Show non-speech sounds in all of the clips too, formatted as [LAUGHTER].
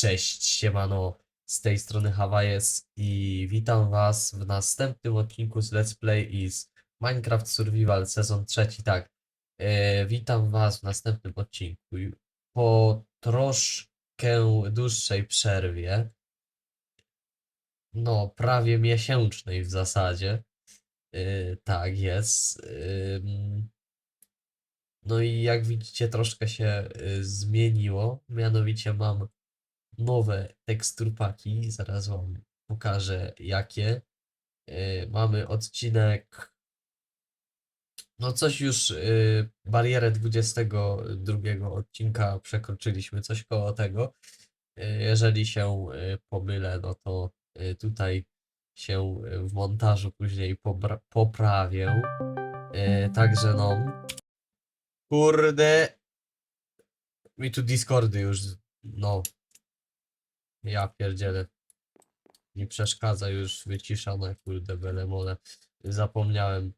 Cześć, siemano, z tej strony Hawajes i witam was w następnym odcinku z Let's Play is Minecraft Survival sezon trzeci, tak. E, witam was w następnym odcinku. I Po troszkę dłuższej przerwie, no prawie miesięcznej w zasadzie, e, tak jest. Ym, no i jak widzicie troszkę się y, zmieniło, mianowicie mam nowe teksturpaki, zaraz wam pokażę jakie. Y, Mamy odcinek, no coś już y, barierę 22 odcinka przekroczyliśmy, coś koło tego. Y, Jeżeli się pomylę, no to tutaj się w montażu później pobra- poprawię. Także no, kurde, mi tu Discordy już, no, ja pierdzielę. Mi przeszkadza już wyciszone, kurde, belemole. Zapomniałem.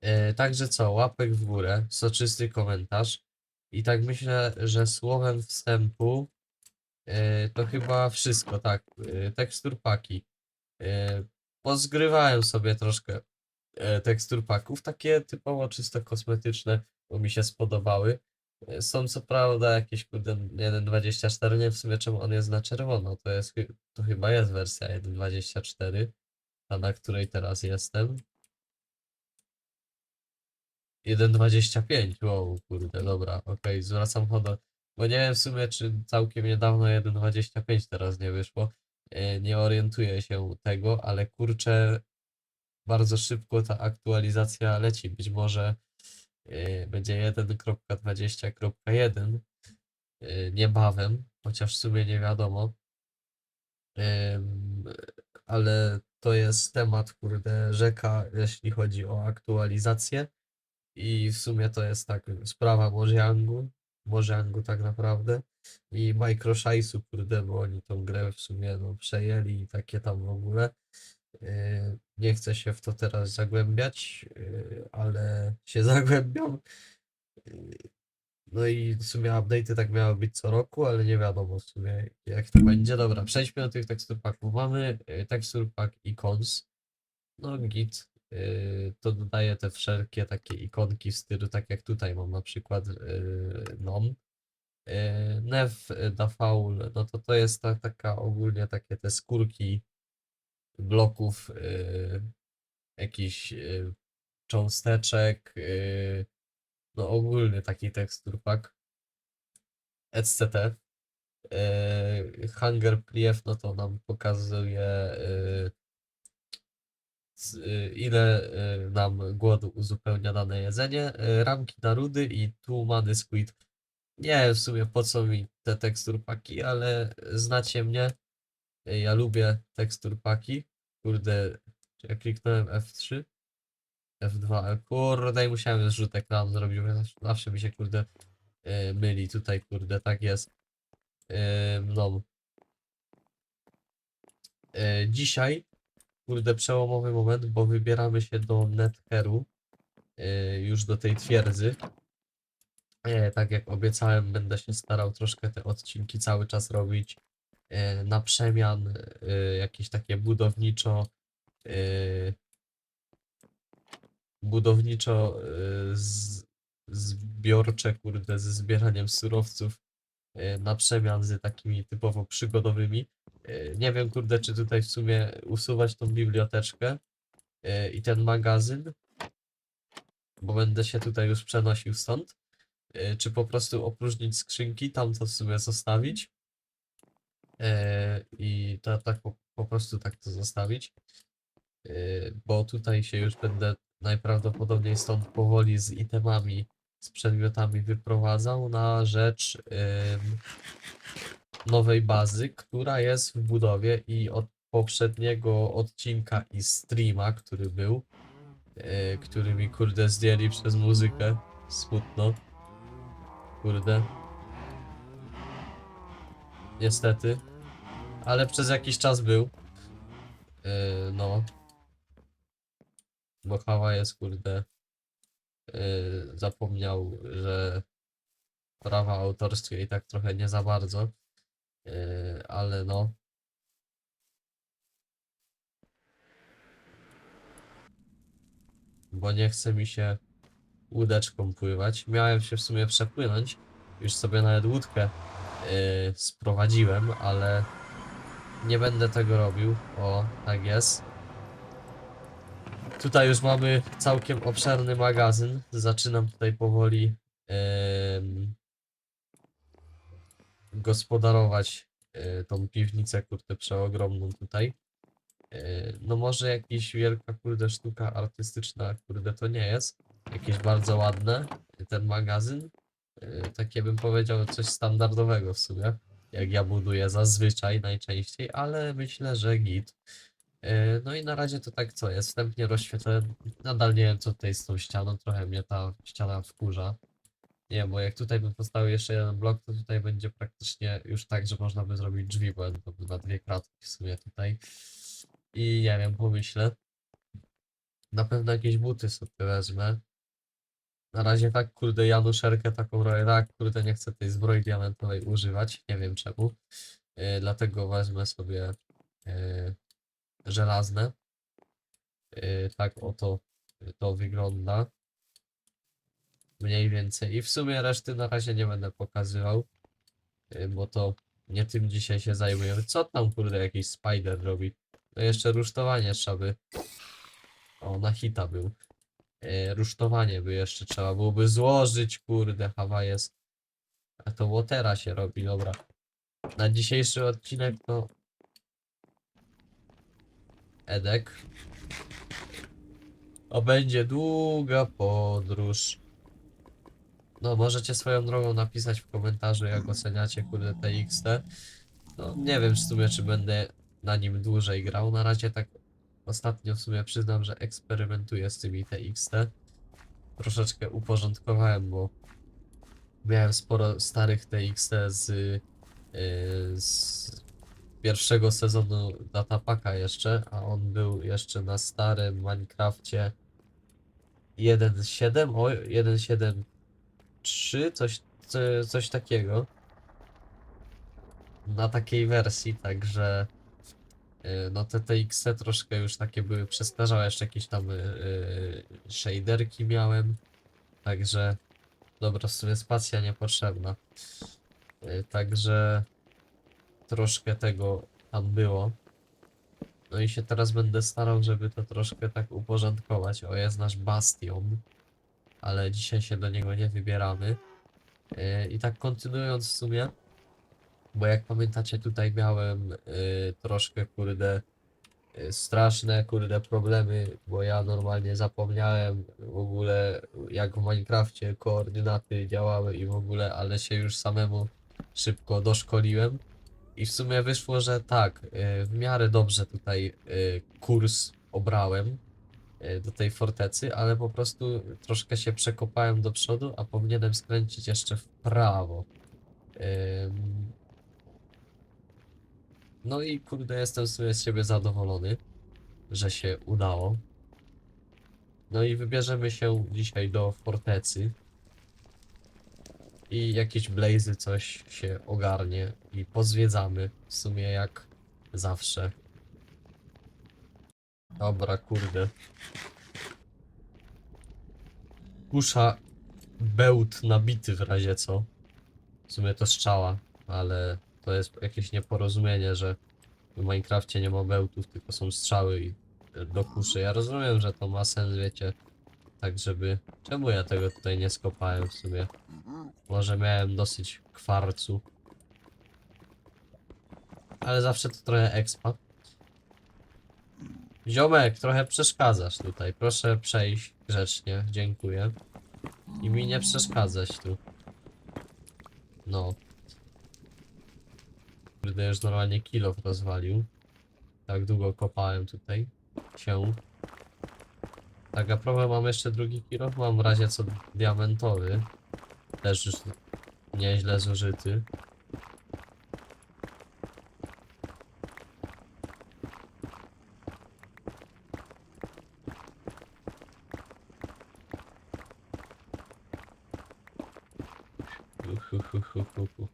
E, także co, łapek w górę, soczysty komentarz. I tak myślę, że słowem wstępu e, to chyba wszystko, tak. E, tekstur paki. E, pozgrywałem sobie troszkę e, tekstur paków, takie typowo czysto kosmetyczne, bo mi się spodobały. Są co prawda jakieś kurde 1.24, nie w sumie czemu on jest na czerwono, to jest, to chyba jest wersja 1.24, ta na której teraz jestem. 1.25, wow, kurde, dobra, okej, zwracam honor, bo nie wiem w sumie czy całkiem niedawno 1.25 teraz nie wyszło, E, nie orientuję się tego, ale kurczę, bardzo szybko ta aktualizacja leci, być może będzie 1.20.1 e, niebawem, chociaż w sumie nie wiadomo. Ale to jest temat, kurde, rzeka, jeśli chodzi o aktualizację. I w sumie to jest tak sprawa Mojangu, Mojangu tak naprawdę. I Microshice'u, kurde, bo oni tą grę w sumie no, przejęli i takie tam w ogóle. Yy, Nie chcę się w to teraz zagłębiać, yy, ale się [LAUGHS] zagłębiam. No i w sumie update'y tak miały być co roku, ale nie wiadomo w sumie jak to będzie. Dobra, przejdźmy do tych tekstur paków. Mamy yy, tekstur pack icons. No git. To dodaje te wszelkie takie ikonki w stylu, tak jak tutaj mam na przykład nom. Nev da no to to jest ta, taka ogólnie takie te skórki bloków, yy, jakichś yy, cząsteczek, yy, no ogólny taki tekstur pack, etc. Hunger Plief, no to nam pokazuje y, ile y, nam głodu uzupełnia dane jedzenie, y, ramki na rudy i tłumany squid. Nie w sumie po co mi te teksturpaki, ale znacie mnie, y, ja lubię teksturpaki. Kurde, czy ja kliknąłem F3, F2, kurde i musiałem zrzut ekranu zrobić, bo zawsze- mi się kurde y, myli tutaj, kurde, tak jest. Ym, No. Y, Dzisiaj kurde, przełomowy moment, bo wybieramy się do Netheru, yy, już do tej twierdzy. E, tak jak obiecałem, będę się starał troszkę te odcinki cały czas robić e, na przemian, e, jakieś takie budowniczo, e, budowniczo zbiorcze, kurde, ze zbieraniem surowców na przemian z takimi typowo przygodowymi. Nie wiem, kurde, czy tutaj w sumie usuwać tą biblioteczkę i ten magazyn, bo będę się tutaj już przenosił stąd. Czy po prostu opróżnić skrzynki, tam to w sumie zostawić. E, I to tak po, po prostu tak to zostawić. E, Bo tutaj się już będę najprawdopodobniej stąd powoli z itemami, z przedmiotami wyprowadzał na rzecz nowej bazy, która jest w budowie i od poprzedniego odcinka i streama, który był, e, który mi kurde zdjęli przez muzykę, smutno, kurde. Niestety, ale przez jakiś czas był, E, no, bo Hawa jest kurde, e, zapomniał, że prawa autorskie i tak trochę nie za bardzo. Yy, ale no. Bo nie chce mi się łódeczką pływać. Miałem się w sumie przepłynąć. Już sobie nawet łódkę yy, sprowadziłem, ale nie będę tego robił. O, tak jest. Tutaj już mamy całkiem obszerny magazyn. Zaczynam tutaj powoli gospodarować e, tą piwnicę, kurde, przeogromną tutaj. E, no może jakaś wielka, kurde, sztuka artystyczna, kurde, to nie jest. Jakieś bardzo ładne, ten magazyn. E, takie bym powiedział coś standardowego w sumie, jak ja buduję zazwyczaj, najczęściej, ale myślę, że git. E, No i na razie to tak co jest, wstępnie rozświetlę, nadal nie wiem co tutaj z tą ścianą, trochę mnie ta ściana wkurza. Nie, bo jak tutaj bym postawił jeszcze jeden blok, to tutaj będzie praktycznie już tak, że można by zrobić drzwi, bo by na dwie kratki w sumie tutaj. I nie wiem, pomyślę. Na pewno jakieś buty sobie wezmę. Na razie tak, kurde, Januszerkę taką robię, tak, kurde, nie chcę tej zbroi diamentowej używać, nie wiem czemu. E, dlatego wezmę sobie e, żelazne. Yy, tak oto to wygląda. Mniej więcej. I w sumie reszty na razie nie będę pokazywał, bo to nie tym dzisiaj się zajmujemy. Co tam kurde jakiś spider robi? No jeszcze rusztowanie trzeba by. O, na hita był. Yy, rusztowanie by jeszcze trzeba byłoby złożyć, kurde, hawa jest. A to watera się robi, dobra. Na dzisiejszy odcinek to Edek. A będzie długa podróż. No, możecie swoją drogą napisać w komentarzu, jak oceniacie kurde TXT. No, nie wiem w sumie, czy będę na nim dłużej grał. Na razie tak ostatnio w sumie przyznam, że eksperymentuję z tymi TXT. Troszeczkę uporządkowałem, bo miałem sporo starych TXT z, yy, z pierwszego sezonu Datapaka jeszcze, a on był jeszcze na starym Minecrafcie 1.7, o 1.7.3, coś, co, coś takiego. Na takiej wersji, także no te TX troszkę już takie były przestarzałe, jeszcze jakieś tam yy, shaderki miałem, także dobra, w sumie spacja niepotrzebna. Yy, także troszkę tego tam było. No i się teraz będę starał, żeby to troszkę tak uporządkować. O, jest nasz bastion, ale dzisiaj się do niego nie wybieramy. I tak kontynuując w sumie, bo jak pamiętacie, tutaj miałem yy, troszkę, kurde, yy, straszne, kurde, problemy, bo ja normalnie zapomniałem w ogóle, jak w Minecrafcie koordynaty działały i w ogóle, ale się już samemu szybko doszkoliłem. I w sumie wyszło, że tak, y, w miarę dobrze tutaj y, kurs obrałem y, do tej fortecy, ale po prostu troszkę się przekopałem do przodu, a powinienem skręcić jeszcze w prawo. No i kurde, jestem w sumie z siebie zadowolony, że się udało. No i wybierzemy się dzisiaj do fortecy. I jakieś blazy coś się ogarnie i pozwiedzamy w sumie jak zawsze. Dobra, kurde. Kusza bełt nabity w razie co. W sumie to strzała, ale to jest jakieś nieporozumienie, że w Minecrafcie nie ma bełtów, tylko są strzały i do kuszy. Ja rozumiem, że to ma sens, wiecie, tak żeby... Czemu ja tego tutaj nie skopałem w sumie? Może miałem dosyć kwarcu. Ale zawsze to trochę expa. Ziomek, trochę przeszkadzasz tutaj. Proszę przejść grzecznie, dziękuję. I mi nie przeszkadzać tu. No. Kurde, już normalnie kilo rozwalił. Tak długo kopałem tutaj. Się. Tak, a problem mam jeszcze drugi kilo. Mam w razie co diamentowy. Też już nieźle zużyty.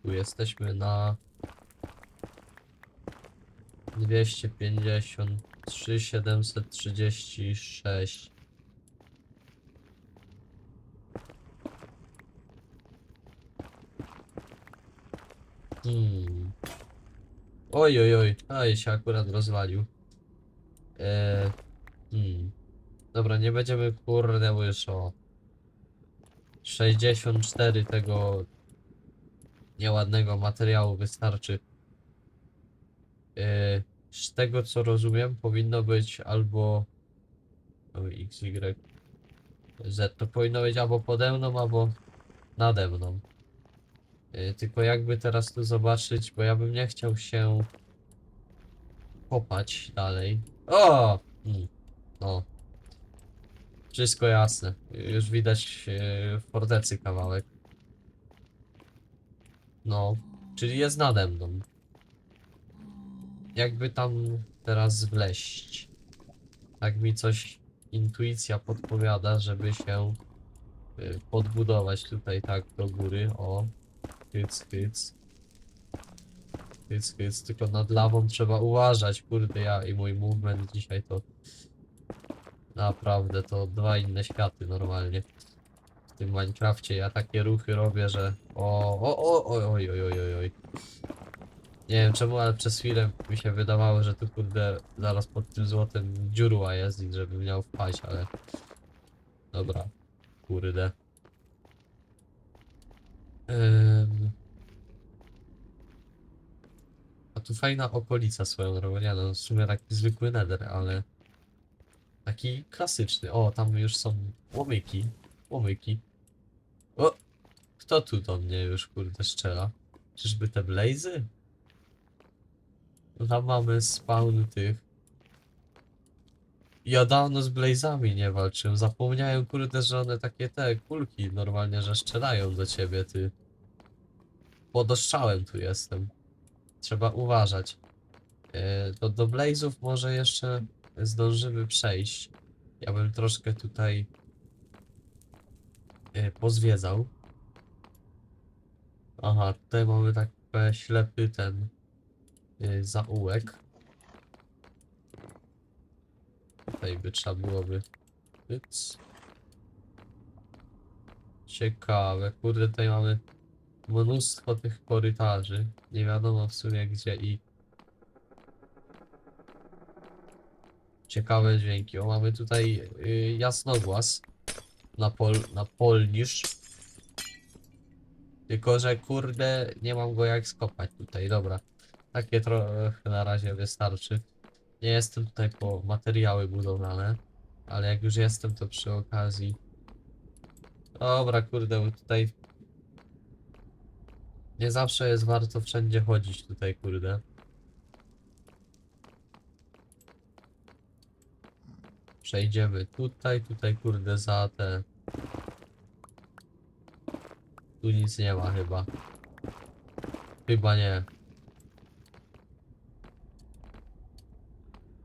Jesteśmy na Dwieście pięćdziesiąt trzy siedemset trzydzieści sześć. Hmm. Oj, oj, oj, a się akurat rozwalił. Eee, hmm. Dobra, nie będziemy kurde łyso. 64 tego nieładnego materiału wystarczy. Z tego co rozumiem, powinno być albo o, X, Y, Z. To powinno być albo pode mną, albo nade mną. Yy, tylko jakby teraz tu zobaczyć, bo ja bym nie chciał się kopać dalej. O! Mm. No. Wszystko jasne. Już widać yy, fortecy kawałek. No. Czyli jest nade mną. Jakby tam teraz wleść. Tak mi coś intuicja podpowiada, żeby się y, podbudować tutaj tak do góry. O. Hyc, hyc. Hyc, hyc. Tylko nad lawą trzeba uważać. Kurde, ja i mój movement dzisiaj to naprawdę to dwa inne światy normalnie. W tym Minecrafcie ja takie ruchy robię, że o, o, o, oj, oj, oj, oj, oj. Nie wiem czemu, ale przez chwilę mi się wydawało, że tu kurde zaraz pod tym złotem dziurła jest i żebym miał wpaść, ale dobra, kurde. Ym... A tu fajna okolica swoją drogą, nie no, w sumie taki zwykły nether, ale taki klasyczny. O, tam już są łomyki, łomyki. O! Kto tu do mnie już kurde strzela? Czyżby te blazy? Tam mamy spawn tych. Ja dawno z blazami nie walczyłem. Zapomniałem kurde, że one takie te kulki normalnie, że strzelają do ciebie, ty. Pod ostrzałem tu jestem. Trzeba uważać. E, Do, blazów może jeszcze zdążymy przejść. Ja bym troszkę tutaj e, pozwiedzał. Aha, tutaj mamy tak ślepy ten y, zaułek. Tutaj by trzeba byłoby. Pyc. Ciekawe, kurde, tutaj mamy mnóstwo tych korytarzy. Nie wiadomo w sumie gdzie i. Ciekawe dźwięki. O, mamy tutaj y, jasnogłas na pol, na polnisz. Tylko, że kurde, nie mam go jak skopać tutaj, dobra. Takie trochę na razie wystarczy. Nie jestem tutaj po materiały budowlane, ale jak już jestem, to przy okazji. Dobra, kurde, tutaj nie zawsze jest warto wszędzie chodzić tutaj, kurde. Przejdziemy tutaj, tutaj, kurde, za te. Tu nic nie ma chyba. Chyba nie.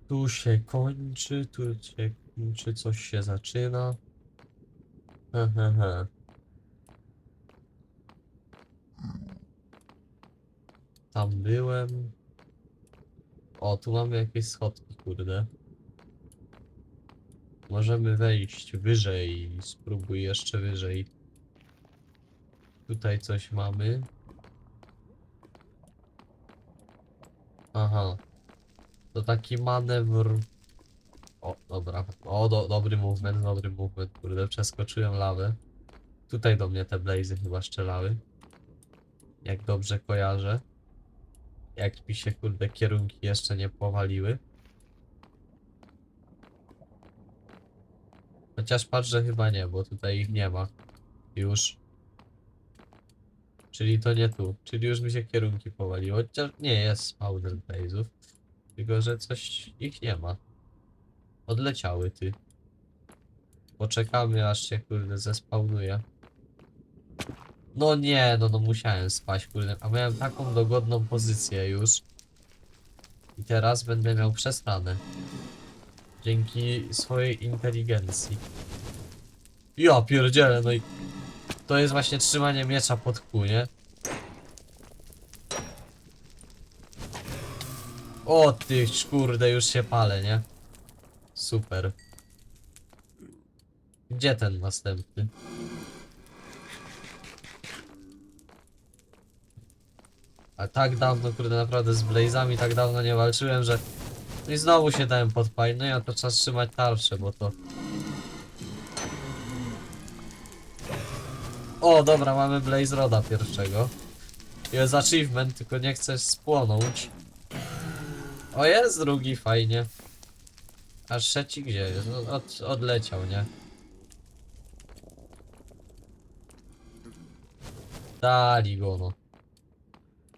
Tu się kończy, tu się kończy, coś się zaczyna. He, he, he. Tam byłem. O, tu mamy jakieś schodki, kurde. Możemy wejść wyżej. Spróbuj jeszcze wyżej. Tutaj coś mamy. Aha. To taki manewr. O, dobra. O, do, dobry movement, dobry movement. Kurde, przeskoczyłem lawę. Tutaj do mnie te blazy chyba strzelały. Jak dobrze kojarzę. Jak mi się kurde kierunki jeszcze nie powaliły. Chociaż patrz, że chyba nie, bo tutaj ich nie ma. Już. Czyli to nie tu. Czyli już mi się kierunki powaliły. Chociaż nie jest spawner blazów. Tylko, że coś ich nie ma. Odleciały ty. Poczekamy aż się kurde zespawnuje. No nie, no no musiałem spaść kurde. A miałem taką dogodną pozycję już. I teraz będę miał przesrane. Dzięki swojej inteligencji. Ja pierdzielę, no i... To jest właśnie trzymanie miecza pod kół, nie? O ty kurde, już się palę, nie? Super. Gdzie ten następny? A tak dawno, kurde, naprawdę z Blazami tak dawno nie walczyłem, że... No i znowu się dałem podpalić, no ja to trzeba trzymać tarczę, bo to... O, dobra, mamy Blaze Roda pierwszego. Jest achievement, tylko nie chcesz spłonąć. O, jest drugi, fajnie. A trzeci gdzie jest? No, Od, odleciał, nie? Dali go, no.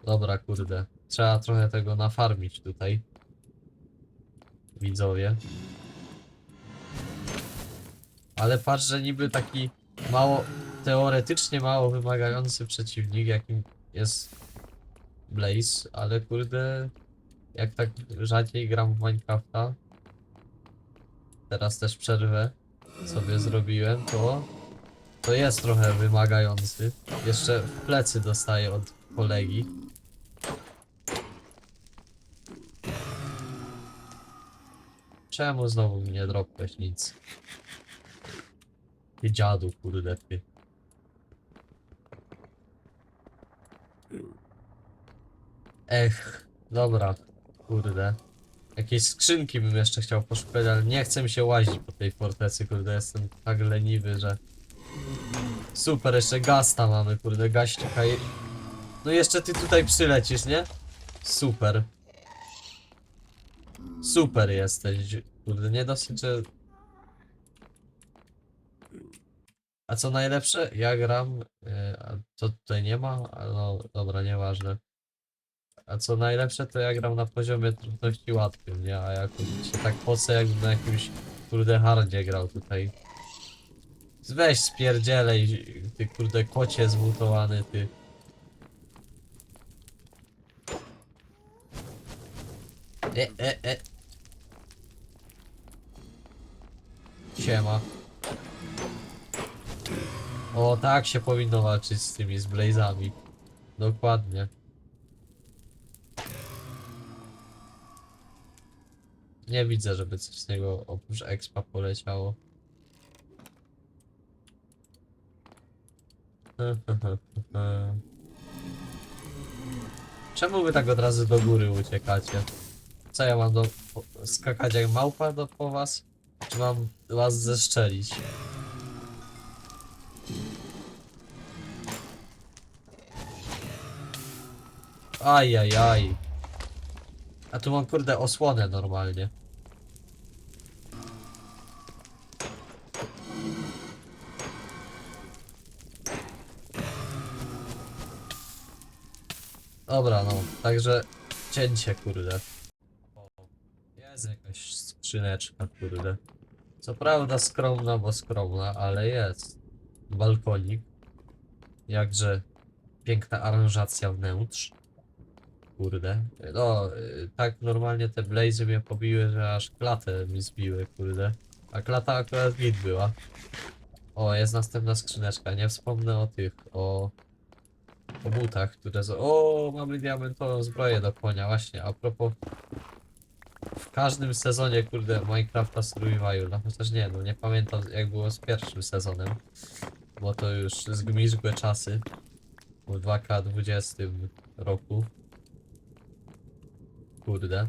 Dobra, kurde. Trzeba trochę tego nafarmić tutaj. Widzowie. Ale patrz, że niby taki mało, teoretycznie mało wymagający przeciwnik, jakim jest Blaze, ale kurde, jak tak rzadziej gram w Minecrafta, teraz też przerwę sobie zrobiłem, to to jest trochę wymagający. Jeszcze w plecy dostaję od kolegi. Czemu znowu mi nie dropłeś nic? Ty dziadu, kurde ty. Ech, dobra, kurde. Jakieś skrzynki bym jeszcze chciał poszukać, ale nie chcę mi się łazić po tej fortecy, kurde, jestem tak leniwy, że... Super, jeszcze gasta mamy, kurde, gaścika i... No jeszcze ty tutaj przylecisz, nie? Super. Super jesteś, kurde, nie dosyć, że... A co najlepsze? Ja gram, e, a co tutaj nie ma? No dobra, nieważne. A co najlepsze, to ja gram na poziomie trudności łatwym, nie? A jak się tak pocę, jakbym na jakimś kurde hardzie grał tutaj. Weź spierdzielej, ty kurde kocie zmutowany, ty. E, e, e. Siema. O, tak się powinno walczyć z tymi, z blazami. Dokładnie. Nie widzę, żeby coś z niego oprócz expa poleciało. [LAUGHS] Czemu wy tak od razu do góry uciekacie? Co ja mam do... skakać jak małpa do, po was? Czy mam was zeszczelić? Aj, aj, aj. A tu mam kurde osłonę normalnie. Dobra, no, także cięcie, kurde. O, jest jakaś skrzyneczka, kurde. Co prawda skromna, bo skromna, ale jest. Balkonik. Jakże piękna aranżacja wnętrz. Kurde. No, tak normalnie te blazy mnie pobiły, że aż klatę mi zbiły, kurde. A klata akurat git była. O, jest następna skrzyneczka. Nie wspomnę o tych, o o butach, które z... O, mamy diamentową zbroję do konia, właśnie, a propos... W każdym sezonie, kurde, Minecrafta Survival, no chociaż nie, no nie pamiętam jak było z pierwszym sezonem, bo to już zgmiżgłe czasy, w 2K20 roku. Kurde.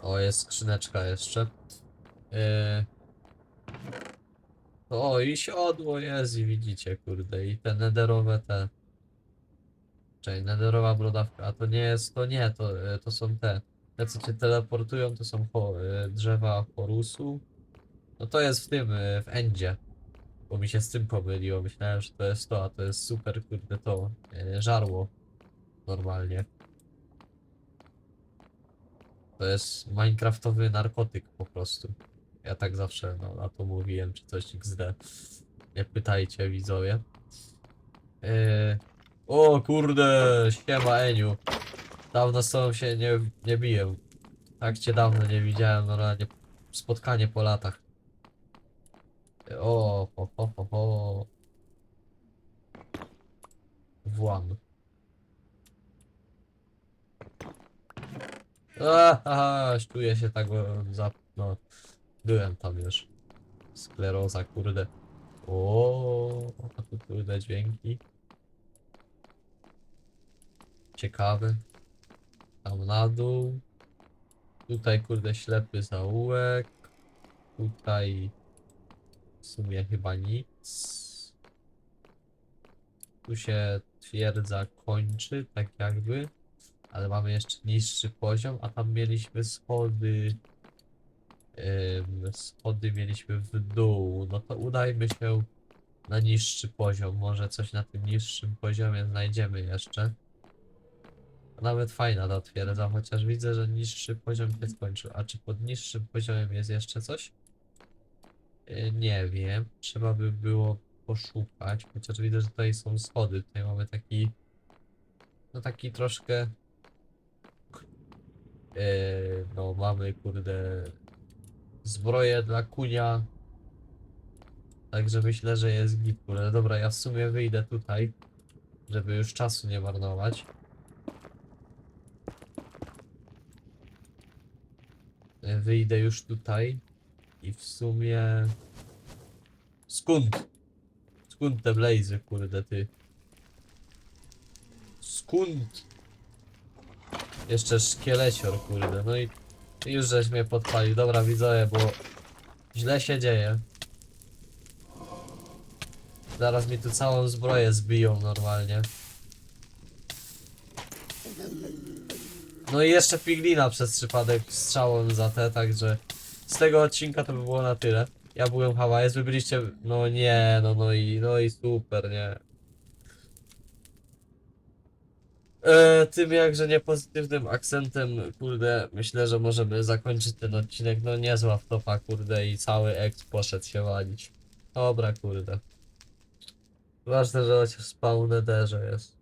O, jest skrzyneczka jeszcze. Yy... O, i siodło jest i widzicie, kurde, i te nederowe te... Czyli nederowa brodawka, a to nie jest, to nie, to, e, to są te. Te, co cię teleportują, to są e, drzewa Horusu. No to jest w tym, w Endzie. Bo mi się z tym pomyliło, myślałem, że to jest to, a to jest super, kurde, to, żarło. Normalnie. To jest minecraftowy narkotyk po prostu. Ja tak zawsze no, na to mówiłem, czy coś XD. Nie pytajcie widzowie. Yy... O kurde, siema Eniu. Dawno z tobą się nie, nie biłem. Tak cię dawno nie widziałem, normalnie spotkanie po latach. O, ho, ho, ho, ho. Włam. Aha, czuję się tak za... no. Byłem tam już. Skleroza, kurde. O, a tu kurde dźwięki. Ciekawe. Tam na dół. Tutaj kurde ślepy zaułek. Tutaj w sumie chyba nic. Tu się twierdza kończy, tak jakby. Ale mamy jeszcze niższy poziom, a tam mieliśmy schody. Schody mieliśmy w dół. No to udajmy się na niższy poziom. Może coś na tym niższym poziomie znajdziemy jeszcze. Nawet fajna ta twierdza, chociaż widzę, że niższy poziom się skończył. A czy pod niższym poziomem jest jeszcze coś? Yy, Nie wiem. Trzeba by było poszukać. Chociaż widzę, że tutaj są schody. Tutaj mamy taki. No taki troszkę. Yy, no mamy kurde. Zbroję dla kunia. Także myślę, że jest git, kurde. Dobra, ja w sumie wyjdę tutaj. Żeby już czasu nie marnować. E, Wyjdę już tutaj i w sumie... Skąd? Skąd te blazy, kurde ty? Skąd? Jeszcze szkielecior, kurde, no i już żeś mnie podpalił. Dobra, widzowie, bo źle się dzieje. Zaraz mi tu całą zbroję zbiją normalnie. No i jeszcze piglina przez przypadek strzałem za te, także z tego odcinka to by było na tyle. Ja byłem Hawajes, wy byliście, no nie, no, no i, no i super, nie. E, tym jakże niepozytywnym akcentem, kurde, myślę, że możemy zakończyć ten odcinek. No niezła wtopa, kurde, i cały ex poszedł się walić. Dobra, kurde. Ważne, że chociaż spawn netherze jest.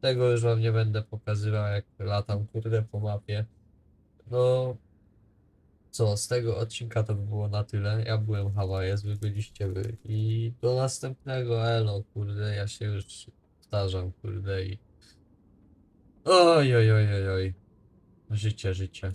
Tego już wam nie będę pokazywał, jak latam, kurde, po mapie. No... Co, z tego odcinka to by było na tyle. Ja byłem Hawajes, wy byliście wy. I do następnego, elo, kurde, ja się już powtarzam, kurde, i... Oj, oj, oj, oj, oj. Życie, życie.